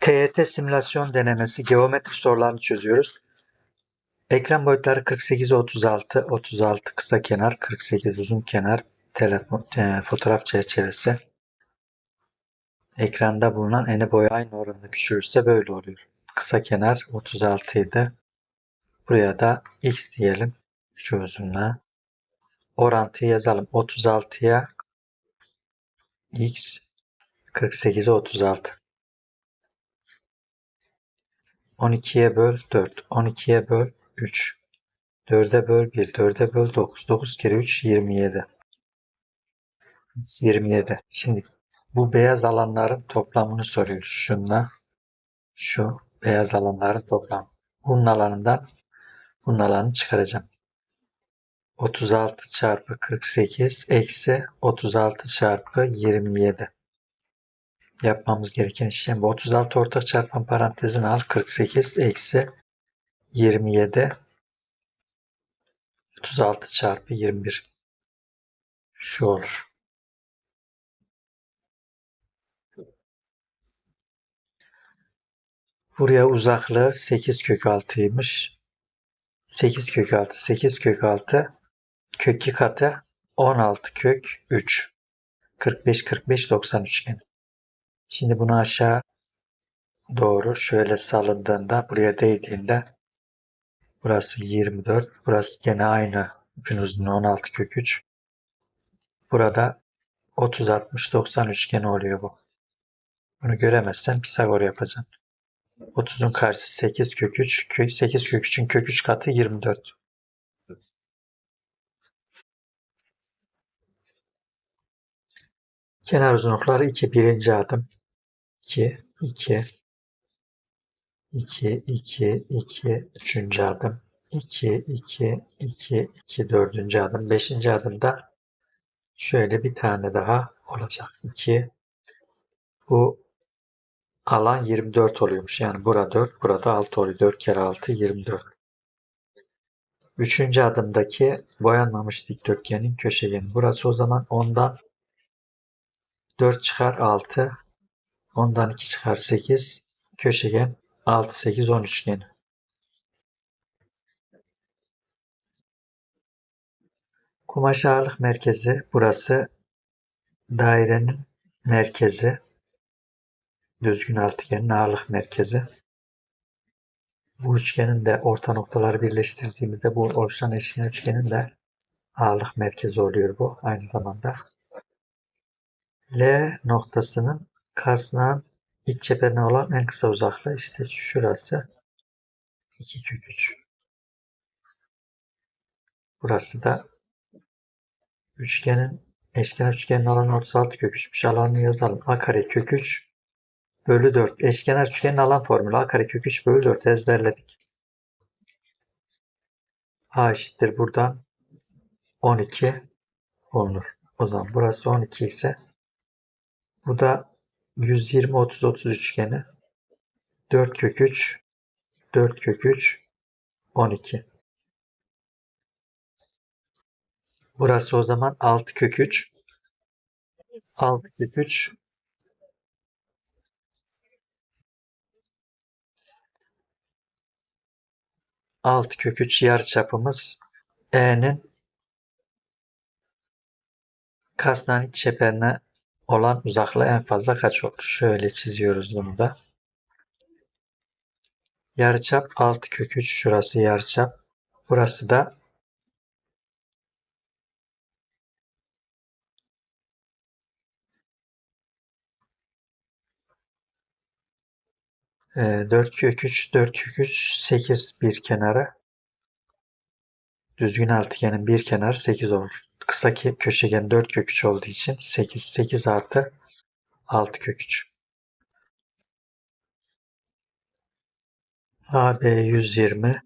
TYT simülasyon denemesi geometri sorularını çözüyoruz. Ekran boyutları 48 36 36 kısa kenar 48 uzun kenar telefon e, fotoğraf çerçevesi. Ekranda bulunan eni boyu aynı oranda küçülürse böyle oluyor. Kısa kenar 36 idi. Buraya da x diyelim. Şu uzunluğa. Orantıyı yazalım. 36'ya x 48'e 36. 12'ye böl 4. 12'ye böl 3. 4'e böl 1. 4'e böl 9. 9 kere 3 27. 27. Şimdi bu beyaz alanların toplamını soruyor. Şunla şu beyaz alanların toplamı. Bunun alanından bunun alanını çıkaracağım. 36 çarpı 48 eksi 36 çarpı 27 yapmamız gereken işlem bu. 36 ortak çarpan parantezini al. 48 eksi 27 36 çarpı 21 şu olur. Buraya uzaklığı 8 kök 6'ymış. 8 kök 6, 8 kök 6 kök 2 katı 16 kök 3. 45, 45, 90 üçgen. Şimdi bunu aşağı doğru şöyle salındığında buraya değdiğinde burası 24. Burası gene aynı ipin uzunluğu 16 kök 3. Burada 30 60 90 üçgeni oluyor bu. Bunu göremezsen Pisagor yapacağım. 30'un karşısı 8 kök 3. 8 kök 3'ün kök 3 katı 24. Kenar uzunlukları 2 birinci adım. 2, 2, 2, 2, 2, üçüncü adım. 2, 2, 2, 2, dördüncü adım. Beşinci adımda şöyle bir tane daha olacak. 2, bu alan 24 oluyormuş. Yani burada 4, burada 6 oluyor. 4 kere 6, 24. Üçüncü adımdaki boyanmamış dikdörtgenin köşegeni. Burası o zaman ondan 4 çıkar 6. Ondan 2 çıkar 8. Köşegen 6, 8, 10 üçgeni. Kumaş ağırlık merkezi burası. Dairenin merkezi. Düzgün altıgenin ağırlık merkezi. Bu üçgenin de orta noktaları birleştirdiğimizde bu oluşan eşkenar üçgenin de ağırlık merkezi oluyor bu aynı zamanda. L noktasının kasnağın iç cepherine olan en kısa uzaklığı işte şurası 2 kök 3. Burası da üçgenin eşkenar üçgenin alanı 36 kök 3'müş. Alanını yazalım. A kare kök 3 bölü 4. Eşkenar üçgenin alan formülü A kare kök 3 bölü 4 ezberledik. A eşittir buradan 12 olunur. O zaman burası 12 ise bu da 120 30 30 üçgeni 4 kök 3 4 kök 3 12. Burası o zaman 6 kök 3 6 kök 3 6 kök 3 yarıçapımız E'nin kasnağın iç çeperine olan uzaklığı en fazla kaç olur? Şöyle çiziyoruz bunu da. Yarıçap 6 kök 3. Şurası yarıçap. Burası da e, 4 kök 3, 4 kök 3, 8 bir kenarı. Düzgün altıgenin bir kenarı 8 olur kısa köşegen 4 kök 3 olduğu için 8. 8 artı 6 kök 3. AB 120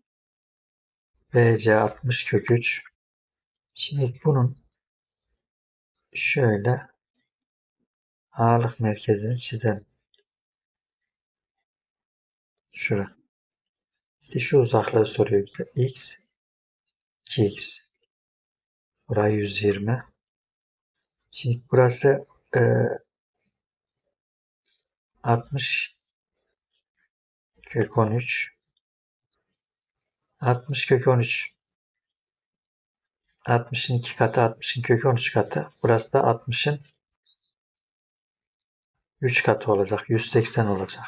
BC 60 kök 3. Şimdi bunun şöyle ağırlık merkezini çizelim. Şura. İşte şu uzaklığı soruyor bize. X 2x Burayı 120. Şimdi burası e, 60 kök 13 60 kök 13 60'ın 2 katı 60'ın kök 13 katı. Burası da 60'ın 3 katı olacak. 180 olacak.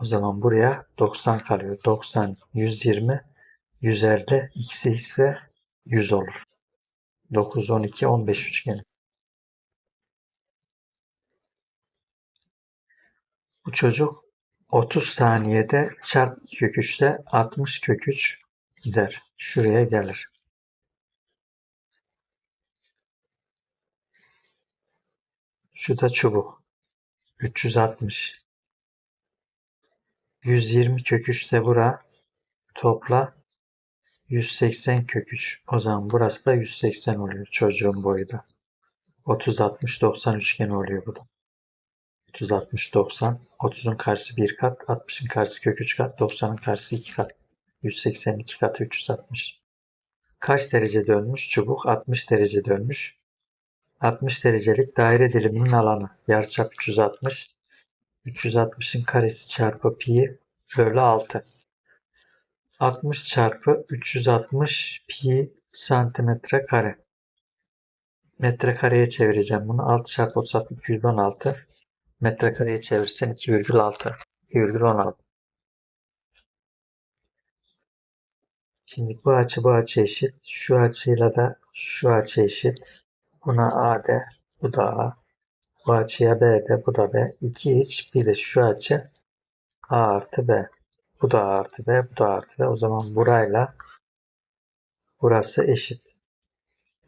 O zaman buraya 90 kalıyor. 90, 120, 150, x'i ise 100 olur. 9, 12, 15 üçgeni. Bu çocuk 30 saniyede çarp kök 3'te 60 kök 3 gider. Şuraya gelir. Şu da çubuk. 360. 120 kök 3 de bura. Topla 180 kök 3. O zaman burası da 180 oluyor çocuğun boyu da. 30 60 90 üçgeni oluyor bu da. 30 60 90. 30'un karşısı 1 kat, 60'ın karşısı kök 3 kat, 90'ın karşısı 2 kat. 182 katı 360. Kaç derece dönmüş? Çubuk 60 derece dönmüş. 60 derecelik daire diliminin alanı. Yarıçap 360. 360'ın karesi çarpı pi bölü 6. 60 çarpı 360 pi santimetre kare. Metrekareye çevireceğim bunu. 6 çarpı 36 216. Metrekareye çevirsen 2,6. 2,16. Şimdi bu açı bu açı eşit. Şu açıyla da şu açı eşit. Buna A de, bu da A. Bu açıya B de, bu da B. 2 iç, bir de şu açı A artı B. Bu da artı B, bu da artı B. O zaman burayla burası eşit.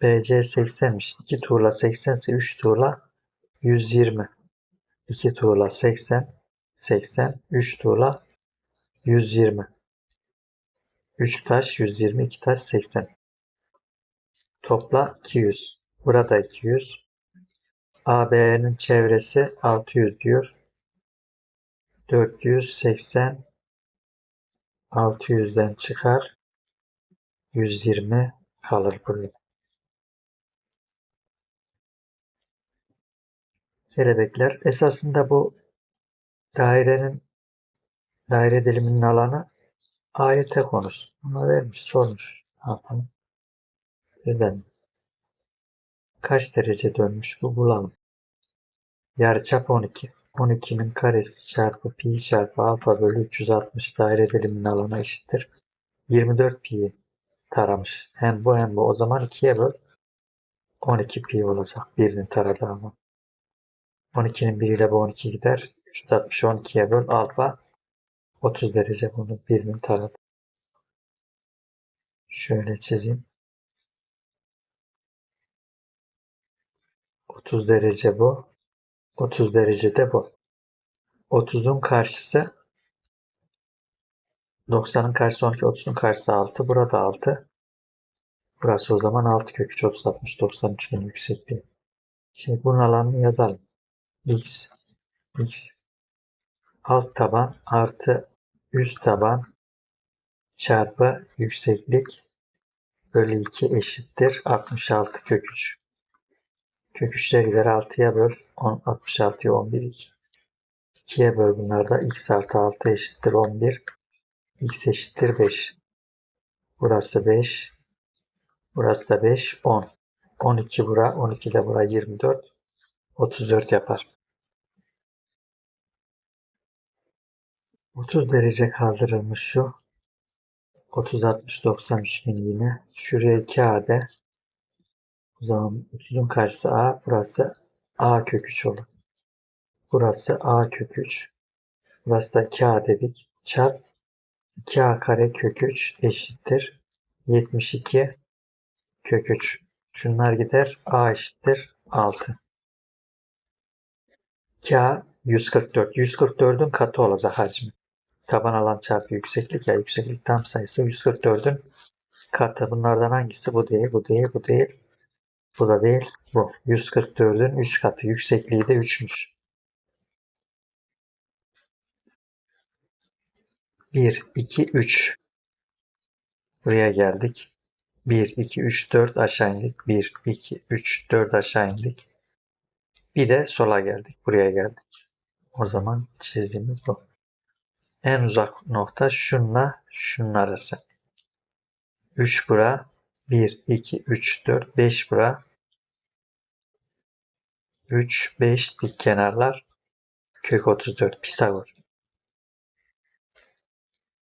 BC 80'miş. 2 tuğla 80 ise 3 tuğla 120. 2 tuğla 80, 80, 3 tuğla 120. 3 taş 120, 2 taş 80. Topla 200. Burada 200. AB'nin çevresi 600 diyor. 480 600'den çıkar. 120 kalır burada. Kelebekler. Esasında bu dairenin daire diliminin alanı AYT konusu. Ona vermiş, sormuş. Ne yapalım? Güzel. Kaç derece dönmüş bu bulalım. Yarıçap 12. 12'nin karesi çarpı pi çarpı alfa bölü 360 daire diliminin alanı eşittir. 24 pi taramış. Hem bu hem bu. O zaman 2'ye böl. 12 pi olacak. Birinin taradığı ama. 12'nin biriyle bu 12 gider. 360 12'ye böl. Alfa 30 derece bunu birinin taradı. Şöyle çizeyim. 30 derece bu. 30 derece de bu. 30'un karşısı 90'ın karşısı 12, 30'un karşısı 6. Burada 6. Burası o zaman 6 kök 3, 30, 60, 90 üçgeni yüksekliği. Şimdi bunun alanını yazalım. x, x alt taban artı üst taban çarpı yükseklik bölü 2 eşittir 66 kök 3. Kök 3'ler gider 6'ya böl 10, 66'ya 11 2. 2'ye böl bunlarda x artı 6 eşittir 11. x eşittir 5. Burası 5. Burası da 5. 10. 12 bura. 12 de bura 24. 34 yapar. 30 derece kaldırılmış şu. 30 60 90 üçgeni yine. Şuraya 2 AD. O zaman 30'un karşısı A. Burası A kök 3 olur. Burası A kök 3. Burası da 2A dedik. Çarp 2A kare kök 3 eşittir. 72 kök 3. Şunlar gider. A eşittir 6. K 144. 144'ün katı olacak hacmi. Taban alan çarpı yükseklik ya yükseklik tam sayısı 144'ün katı. Bunlardan hangisi? Bu değil, bu değil, bu değil. Bu da değil, bu. 144'ün 3 katı. Yüksekliği de 3'müş. 1, 2, 3. Buraya geldik. 1, 2, 3, 4 aşağı indik. 1, 2, 3, 4 aşağı indik. Bir de sola geldik. Buraya geldik. O zaman çizdiğimiz bu. En uzak nokta şunla şunun arası. 3 bura. 1, 2, 3, 4, 5 bura. 3, 5 dik kenarlar. Kök 34 Pisagor.